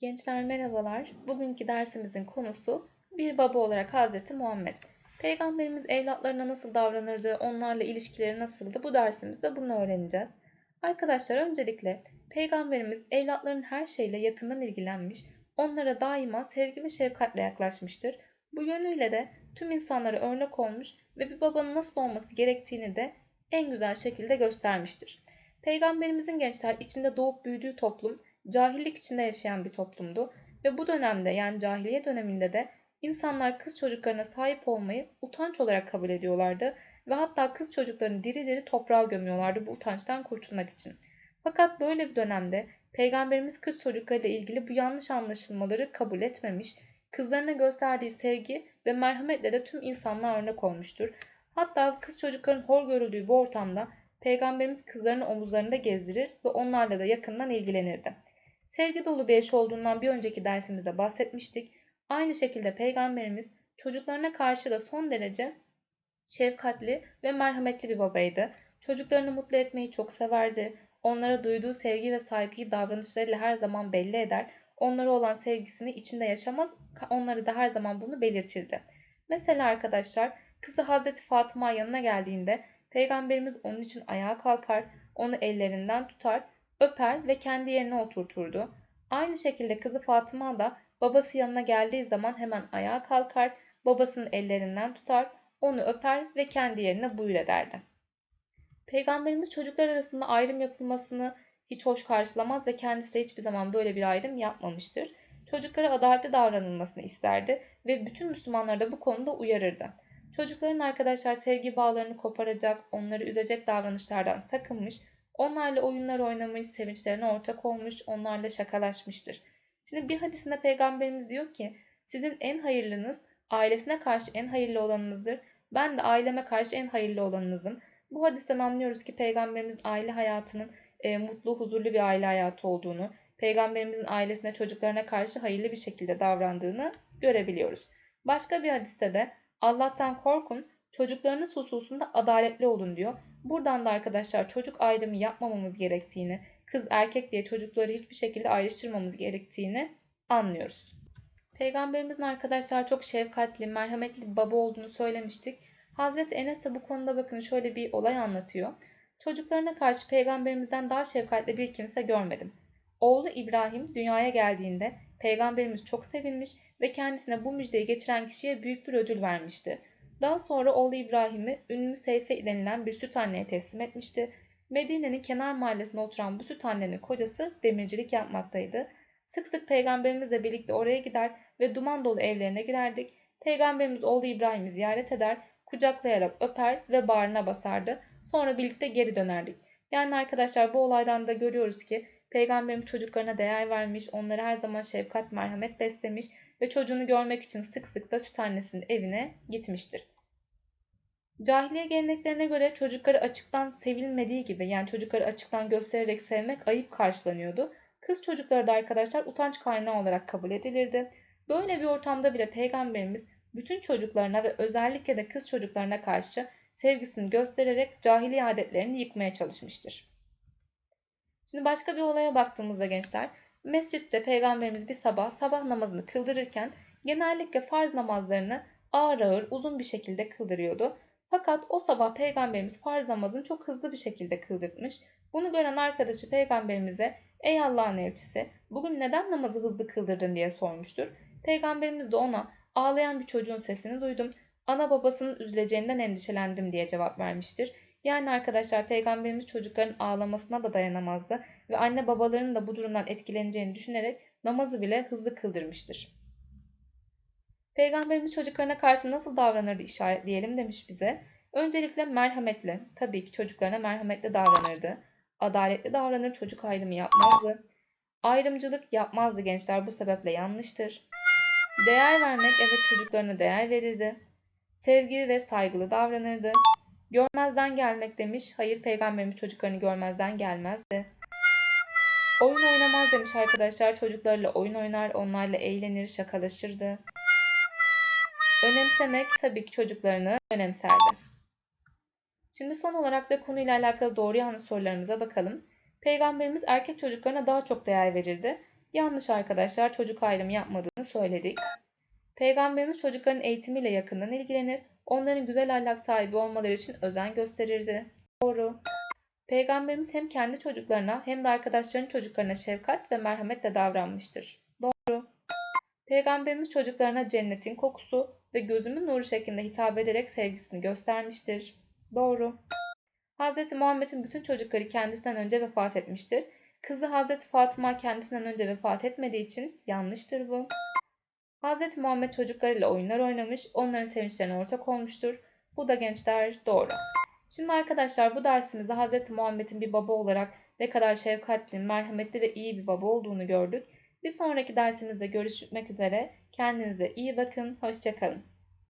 Gençler merhabalar. Bugünkü dersimizin konusu bir baba olarak Hazreti Muhammed. Peygamberimiz evlatlarına nasıl davranırdı, onlarla ilişkileri nasıldı bu dersimizde bunu öğreneceğiz. Arkadaşlar öncelikle Peygamberimiz evlatların her şeyle yakından ilgilenmiş, onlara daima sevgi ve şefkatle yaklaşmıştır. Bu yönüyle de tüm insanlara örnek olmuş ve bir babanın nasıl olması gerektiğini de en güzel şekilde göstermiştir. Peygamberimizin gençler içinde doğup büyüdüğü toplum cahillik içinde yaşayan bir toplumdu ve bu dönemde yani cahiliye döneminde de insanlar kız çocuklarına sahip olmayı utanç olarak kabul ediyorlardı ve hatta kız çocuklarını diri diri toprağa gömüyorlardı bu utançtan kurtulmak için. Fakat böyle bir dönemde Peygamberimiz kız çocuklarıyla ilgili bu yanlış anlaşılmaları kabul etmemiş, kızlarına gösterdiği sevgi ve merhametle de tüm insanlığa örnek olmuştur. Hatta kız çocukların hor görüldüğü bu ortamda Peygamberimiz kızlarını omuzlarında gezdirir ve onlarla da yakından ilgilenirdi. Sevgi dolu bir eş olduğundan bir önceki dersimizde bahsetmiştik. Aynı şekilde Peygamberimiz çocuklarına karşı da son derece şefkatli ve merhametli bir babaydı. Çocuklarını mutlu etmeyi çok severdi. Onlara duyduğu sevgi ve saygıyı davranışlarıyla her zaman belli eder. Onlara olan sevgisini içinde yaşamaz, onları da her zaman bunu belirtirdi. Mesela arkadaşlar kızı Hazreti Fatıma yanına geldiğinde Peygamberimiz onun için ayağa kalkar, onu ellerinden tutar, öper ve kendi yerine oturturdu. Aynı şekilde kızı Fatıma da babası yanına geldiği zaman hemen ayağa kalkar, babasının ellerinden tutar, onu öper ve kendi yerine buyur ederdi. Peygamberimiz çocuklar arasında ayrım yapılmasını hiç hoş karşılamaz ve kendisi de hiçbir zaman böyle bir ayrım yapmamıştır. Çocuklara adaletli davranılmasını isterdi ve bütün Müslümanları da bu konuda uyarırdı. Çocukların arkadaşlar sevgi bağlarını koparacak, onları üzecek davranışlardan sakınmış, onlarla oyunlar oynamış, sevinçlerine ortak olmuş, onlarla şakalaşmıştır. Şimdi bir hadisinde peygamberimiz diyor ki sizin en hayırlınız ailesine karşı en hayırlı olanınızdır. Ben de aileme karşı en hayırlı olanınızım. Bu hadisten anlıyoruz ki peygamberimiz aile hayatının e, mutlu, huzurlu bir aile hayatı olduğunu, peygamberimizin ailesine, çocuklarına karşı hayırlı bir şekilde davrandığını görebiliyoruz. Başka bir hadiste de Allah'tan korkun, çocuklarınız hususunda adaletli olun diyor. Buradan da arkadaşlar çocuk ayrımı yapmamamız gerektiğini, kız erkek diye çocukları hiçbir şekilde ayrıştırmamamız gerektiğini anlıyoruz. Peygamberimizin arkadaşlar çok şefkatli, merhametli bir baba olduğunu söylemiştik. Hazreti Enes de bu konuda bakın şöyle bir olay anlatıyor. Çocuklarına karşı peygamberimizden daha şefkatli bir kimse görmedim. Oğlu İbrahim dünyaya geldiğinde peygamberimiz çok sevinmiş ve kendisine bu müjdeyi getiren kişiye büyük bir ödül vermişti. Daha sonra oğlu İbrahim'i Ümmü Seyfe denilen bir süt anneye teslim etmişti. Medine'nin kenar mahallesinde oturan bu süt annenin kocası demircilik yapmaktaydı. Sık sık peygamberimizle birlikte oraya gider ve duman dolu evlerine girerdik. Peygamberimiz oğlu İbrahim'i ziyaret eder, kucaklayarak öper ve bağrına basardı. Sonra birlikte geri dönerdik. Yani arkadaşlar bu olaydan da görüyoruz ki Peygamberimiz çocuklarına değer vermiş, onları her zaman şefkat, merhamet beslemiş ve çocuğunu görmek için sık sık da süt annesinin evine gitmiştir. Cahiliye geleneklerine göre çocukları açıktan sevilmediği gibi yani çocukları açıktan göstererek sevmek ayıp karşılanıyordu. Kız çocukları da arkadaşlar utanç kaynağı olarak kabul edilirdi. Böyle bir ortamda bile peygamberimiz bütün çocuklarına ve özellikle de kız çocuklarına karşı sevgisini göstererek cahiliye adetlerini yıkmaya çalışmıştır. Şimdi başka bir olaya baktığımızda gençler, mescitte peygamberimiz bir sabah sabah namazını kıldırırken genellikle farz namazlarını ağır ağır uzun bir şekilde kıldırıyordu. Fakat o sabah peygamberimiz farz namazını çok hızlı bir şekilde kıldırmış. Bunu gören arkadaşı peygamberimize ''Ey Allah'ın elçisi bugün neden namazı hızlı kıldırdın?'' diye sormuştur. Peygamberimiz de ona ağlayan bir çocuğun sesini duydum. Ana babasının üzüleceğinden endişelendim diye cevap vermiştir. Yani arkadaşlar peygamberimiz çocukların ağlamasına da dayanamazdı ve anne babalarının da bu durumdan etkileneceğini düşünerek namazı bile hızlı kıldırmıştır. Peygamberimiz çocuklarına karşı nasıl davranırdı işaretleyelim demiş bize. Öncelikle merhametli, tabii ki çocuklarına merhametli davranırdı. Adaletli davranır, çocuk ayrımı yapmazdı. Ayrımcılık yapmazdı gençler bu sebeple yanlıştır. Değer vermek, evet çocuklarına değer verirdi. Sevgili ve saygılı davranırdı. Görmezden gelmek demiş. Hayır peygamberimiz çocuklarını görmezden gelmezdi. Oyun oynamaz demiş arkadaşlar. Çocuklarla oyun oynar, onlarla eğlenir, şakalaşırdı. Önemsemek tabii ki çocuklarını önemserdi. Şimdi son olarak da konuyla alakalı doğru yanlış sorularımıza bakalım. Peygamberimiz erkek çocuklarına daha çok değer verirdi. Yanlış arkadaşlar çocuk ayrımı yapmadığını söyledik. Peygamberimiz çocukların eğitimiyle yakından ilgilenir, onların güzel ahlak sahibi olmaları için özen gösterirdi. Doğru. Peygamberimiz hem kendi çocuklarına hem de arkadaşlarının çocuklarına şefkat ve merhametle davranmıştır. Doğru. Peygamberimiz çocuklarına cennetin kokusu ve gözümün nuru şeklinde hitap ederek sevgisini göstermiştir. Doğru. Hz. Muhammed'in bütün çocukları kendisinden önce vefat etmiştir. Kızı Hz. Fatıma kendisinden önce vefat etmediği için yanlıştır bu. Hz. Muhammed çocuklarıyla oyunlar oynamış, onların sevinçlerine ortak olmuştur. Bu da gençler doğru. Şimdi arkadaşlar bu dersimizde Hz. Muhammed'in bir baba olarak ne kadar şefkatli, merhametli ve iyi bir baba olduğunu gördük. Bir sonraki dersimizde görüşmek üzere. Kendinize iyi bakın. Hoşçakalın.